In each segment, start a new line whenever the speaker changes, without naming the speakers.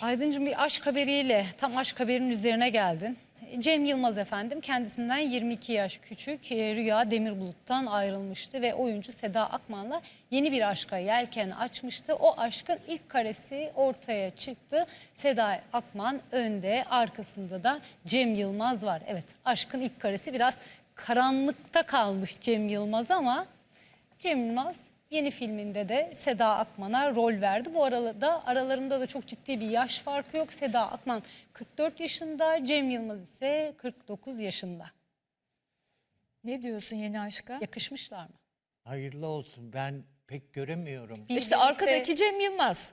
Aydıncığım bir aşk haberiyle tam aşk haberinin üzerine geldin. Cem Yılmaz efendim kendisinden 22 yaş küçük e, Rüya Demirbulut'tan ayrılmıştı ve oyuncu Seda Akman'la yeni bir aşka yelken açmıştı. O aşkın ilk karesi ortaya çıktı. Seda Akman önde arkasında da Cem Yılmaz var. Evet aşkın ilk karesi biraz karanlıkta kalmış Cem Yılmaz ama Cem Yılmaz yeni filminde de Seda Akman'a rol verdi. Bu arada aralarında da çok ciddi bir yaş farkı yok. Seda Akman 44 yaşında, Cem Yılmaz ise 49 yaşında.
Ne diyorsun yeni aşka?
Yakışmışlar mı?
Hayırlı olsun. Ben pek göremiyorum.
İşte arkadaki Cem Yılmaz.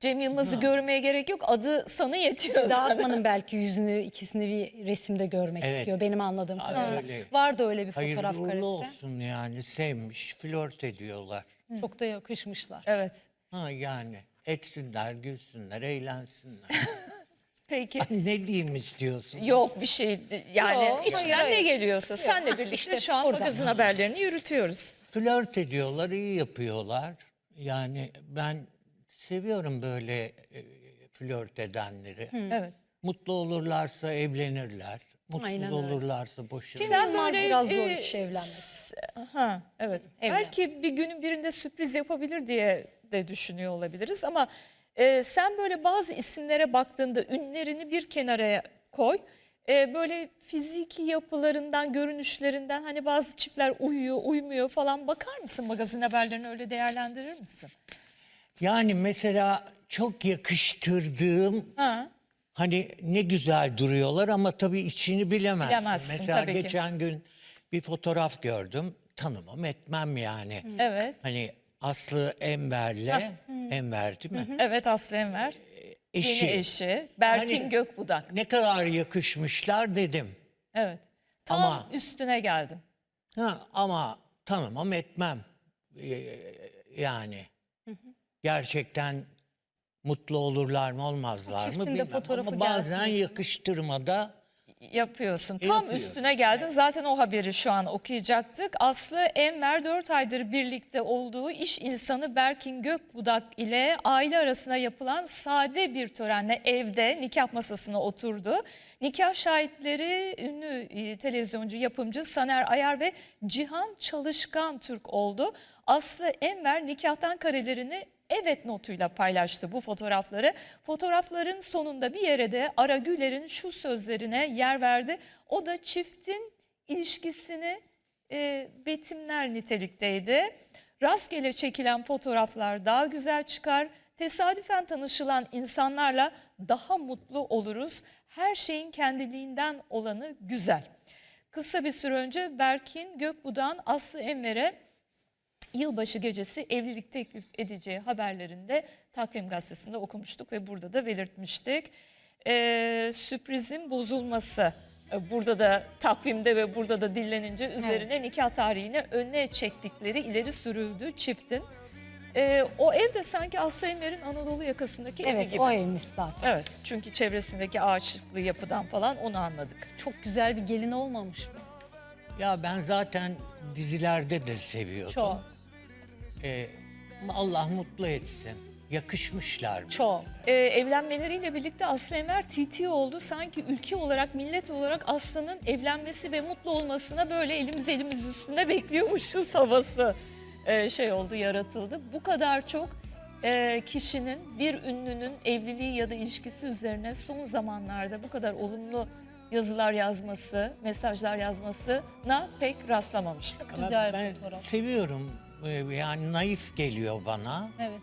Cem Yılmaz'ı görmeye gerek yok. Adı sana yetiyor.
Seda
zaten.
Akman'ın belki yüzünü ikisini bir resimde görmek
Evet.
istiyor benim anladığım
Aa,
kadarıyla.
öyle.
Vardı öyle bir
Hayırlı
fotoğraf
uğurlu
karesi.
olsun yani. Sevmiş, flört ediyorlar.
Çok da yakışmışlar.
Evet.
Ha yani etsinler, gülsünler, eğlensinler.
Peki.
ne diyeyim istiyorsun?
Yok bir şey yani
Yok,
içinden
hayır,
ne
hayır.
geliyorsa senle birlikte
işte
şu an
burada.
magazin haberlerini yürütüyoruz.
Flört ediyorlar, iyi yapıyorlar. Yani ben seviyorum böyle e, flört edenleri.
Evet.
Mutlu olurlarsa evlenirler. Mutsuz
Aynen öyle.
olurlarsa boşanırlar.
Sen
Yılmaz
böyle,
biraz zor
e,
iş evlenmesi.
Ha evet.
Evlenmez.
Belki bir günün birinde sürpriz yapabilir diye de düşünüyor olabiliriz ama e, sen böyle bazı isimlere baktığında ünlerini bir kenara koy. E, böyle fiziki yapılarından, görünüşlerinden hani bazı çiftler uyuyor, uymuyor falan bakar mısın magazin haberlerini öyle değerlendirir misin?
Yani mesela çok yakıştırdığım
Ha.
Hani ne güzel duruyorlar ama tabii içini bilemezsin.
Bilemezsin,
Mesela
tabii ki.
geçen gün bir fotoğraf gördüm. Tanımam etmem yani.
Evet.
Hani Aslı Enver'le, Enver değil mi?
Evet Aslı Enver.
Eşi.
Yeni eşi. Berkin
Hani-
Gökbudak.
Ne kadar yakışmışlar dedim.
Evet. Tam
Ama-
üstüne geldim.
Ha, ama tanımam etmem. Ee, yani gerçekten mutlu olurlar mı olmazlar mı
Çiftin de
bilmem.
fotoğrafı
Ama bazen
gelsin.
yakıştırmada
Yapıyorsun. Tam
Yapıyorum.
üstüne geldin. Zaten o haberi şu an okuyacaktık. Aslı Enver 4 aydır birlikte olduğu iş insanı Berkin Gökbudak ile aile arasında yapılan sade bir törenle evde nikah masasına oturdu. Nikah şahitleri ünlü e, televizyoncu yapımcı Saner Ayar ve Cihan Çalışkan Türk oldu. Aslı Enver nikahtan karelerini evet notuyla paylaştı bu fotoğrafları. Fotoğrafların sonunda bir yere de Ara Güler'in şu sözlerine yer verdi. O da çiftin ilişkisini e, betimler nitelikteydi. Rastgele çekilen fotoğraflar daha güzel çıkar. Tesadüfen tanışılan insanlarla daha mutlu oluruz. Her şeyin kendiliğinden olanı güzel. Kısa bir süre önce Berkin Gökbudan Aslı Enver'e yılbaşı gecesi evlilik teklif edeceği haberlerinde Takvim Gazetesi'nde okumuştuk ve burada da belirtmiştik. Ee, sürprizin bozulması e, burada da takvimde ve burada da dillenince üzerine nikah tarihini önüne çektikleri ileri sürüldü çiftin. Ee, o ev de sanki Aslı Enver'in Anadolu yakasındaki evi
Evet
gibi.
o evmiş zaten.
Evet çünkü çevresindeki ağaçlıklı yapıdan falan onu anladık.
Çok güzel bir gelin olmamış mı?
ya ben zaten dizilerde de seviyordum.
Çok,
Ee, Allah mutlu etsin. Yakışmışlar.
çok.
Ee, evlenmeleriyle birlikte Aslı Enver TT oldu. Sanki ülke olarak, millet olarak Aslı'nın evlenmesi ve mutlu olmasına böyle elimiz elimiz üstünde bekliyormuşuz havası e, şey oldu, yaratıldı. Bu kadar çok e, kişinin, bir ünlünün evliliği ya da ilişkisi üzerine son zamanlarda bu kadar olumlu yazılar yazması, mesajlar yazmasına pek rastlamamıştık.
Ama
Güzel
ben
fotoğraf.
seviyorum. Ee, Yani naif geliyor bana.
Evet.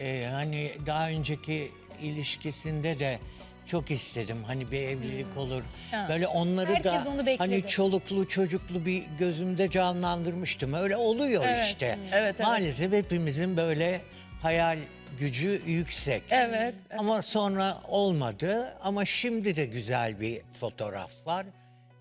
Ee, hani daha önceki ilişkisinde de çok istedim. Hani bir evlilik olur.
Ha.
Böyle onları
Hmm. Herkes
da
onu bekledi.
hani çoluklu çocuklu bir gözümde canlandırmıştım. Öyle oluyor
Evet,
işte.
evet, evet.
Maalesef hepimizin böyle hayal gücü yüksek.
Evet.
Ama sonra olmadı. Ama şimdi de güzel bir fotoğraf var.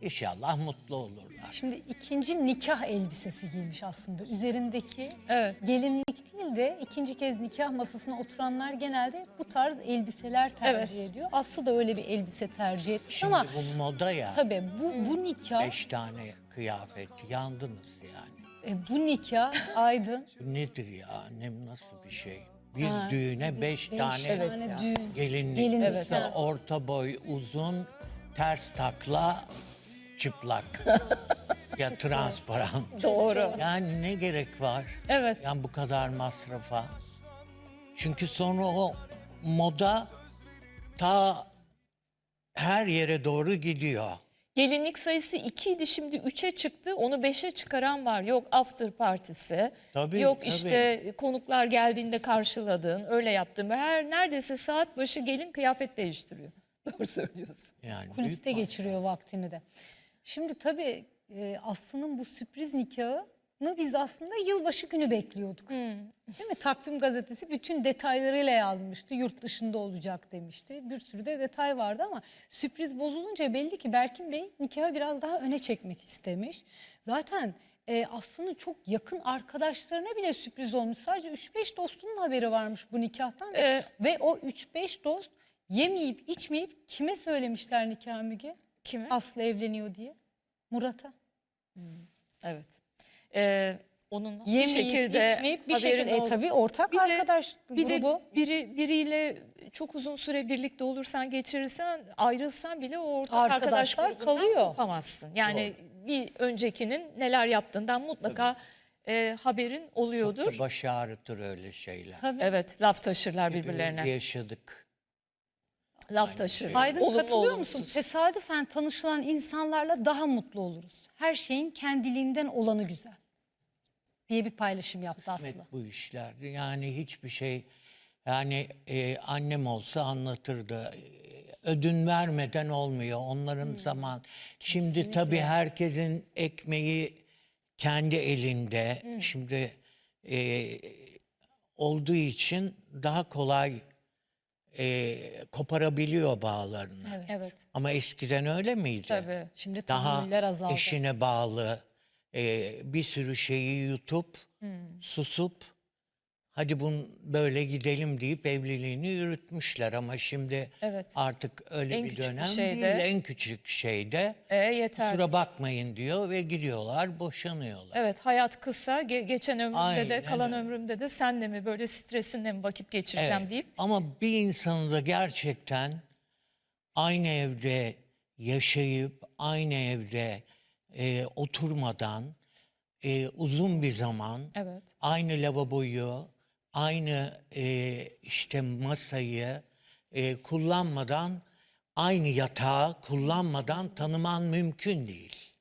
İnşallah mutlu olurlar.
Şimdi ikinci nikah elbisesi giymiş aslında. Üzerindeki
Evet.
gelinlik değil de ikinci kez nikah masasına oturanlar genelde bu tarz elbiseler tercih ediyor. Aslı da öyle bir elbise tercih etmiş
Şimdi
ama
bu moda ya.
tabii bu bu nikah
Beş tane kıyafet. Yandınız yani.
e, bu nikah Aydın
Bu nedir ya? Ne nasıl bir şey? Bir
Ha,
düğüne beş, tane
Evet
tane
ya.
düğün.
gelinlik,
Gelinlik,
evet.
evet.
orta boy, uzun, ters takla, çıplak. ya transparan.
Doğru.
Yani ne gerek var?
Evet.
Yani bu kadar masrafa. Çünkü sonra o moda ta her yere doğru gidiyor.
Gelinlik sayısı 2 idi şimdi 3'e çıktı. Onu 5'e çıkaran var. Yok after partisi.
Tabii,
Yok
tabii.
işte konuklar geldiğinde karşıladığın, öyle yaptın. Her neredeyse saat başı gelin kıyafet değiştiriyor. Doğru söylüyorsun.
Yani büyük
Kuliste geçiriyor vaktini de. Şimdi tabii e, Aslı'nın bu sürpriz nikahını biz aslında yılbaşı günü bekliyorduk. Değil mi? Takvim gazetesi bütün detaylarıyla yazmıştı. Yurt dışında olacak demişti. Bir sürü de detay vardı ama sürpriz bozulunca belli ki Berkin Bey nikahı biraz daha öne çekmek istemiş. Zaten e, Aslı'nın çok yakın arkadaşlarına bile sürpriz olmuş. Sadece 3-5 dostunun haberi varmış bu nikahtan.
Ee,
ve o 3-5 dost yemeyip içmeyip kime söylemişler nikah Müge?
Kimi?
Aslı evleniyor diye. Murat'a.
Evet. Ee, onun bir
Yemeyip
şekilde
içmeyip bir şekilde. E tabii ortak
Bir de-
arkadaş
Bir de
grubu.
biri biriyle çok uzun süre birlikte olursan geçirirsen ayrılsan bile o ortak arkadaş
Arkadaşlar
grubundan
kalıyor.
kopamazsın. Yani bir öncekinin neler yaptığından mutlaka e, haberin
Çok
oluyordur.
da baş ağrıtır öyle şeyler.
Tabii.
Evet laf taşırlar
Hepimiz
birbirlerine.
yaşadık.
Laf taşır.
Aydın
Olumlu,
katılıyor musun?
olumsuz.
Tesadüfen tanışılan insanlarla daha mutlu oluruz. Her şeyin kendiliğinden olanı güzel. Diye bir paylaşım yaptı Aslı.
Kısmet bu işler. Yani hiçbir şey yani e, annem olsa anlatırdı. E, Ödün vermeden olmuyor. Onların
Hmm.
zaman. Şimdi tabii herkesin ekmeği kendi elinde.
Hmm.
Şimdi e, olduğu için daha kolay e, koparabiliyor bağlarını.
Evet.
Evet.
Ama eskiden öyle miydi?
Tabii.
Şimdi
daha
tahammüller azaldı.
eşine bağlı e, bir sürü şeyi yutup
Hmm.
susup hadi bun böyle gidelim deyip evliliğini yürütmüşler ama şimdi
Evet.
artık öyle
En
bir
küçük bir
dönem
şeyde-
değil en küçük şeyde
E, yeter.
kusura bakmayın diyor ve gidiyorlar boşanıyorlar.
Evet hayat kısa. Ge- geçen ömrümde de
Aynen
kalan
öyle.
ömrümde de senle mi böyle stresinle mi vakit geçireceğim
Evet.
deyip
Ama bir insanı da gerçekten aynı evde yaşayıp aynı evde e, oturmadan e, uzun bir zaman
evet.
aynı lavaboyu, aynı e, işte masayı e, kullanmadan, aynı yatağı kullanmadan tanıman mümkün değil.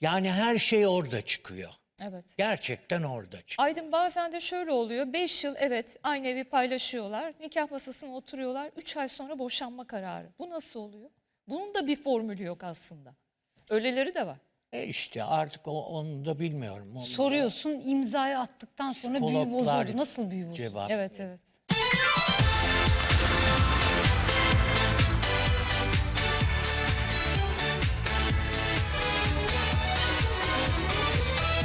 Yani her şey orada çıkıyor.
Evet.
Gerçekten orada çıkıyor.
Aydın bazen de şöyle oluyor. 5 yıl evet aynı evi paylaşıyorlar. Nikah masasına oturuyorlar. 3 ay sonra boşanma kararı. Bu nasıl oluyor? Bunun da bir formülü yok aslında. Öyleleri de var.
E işte artık o, onu da bilmiyorum. Onu
Soruyorsun imzayı attıktan sonra büyü
psikologlar
bozuldu. Nasıl büyü bozuldu?
Cevap
Evet evet.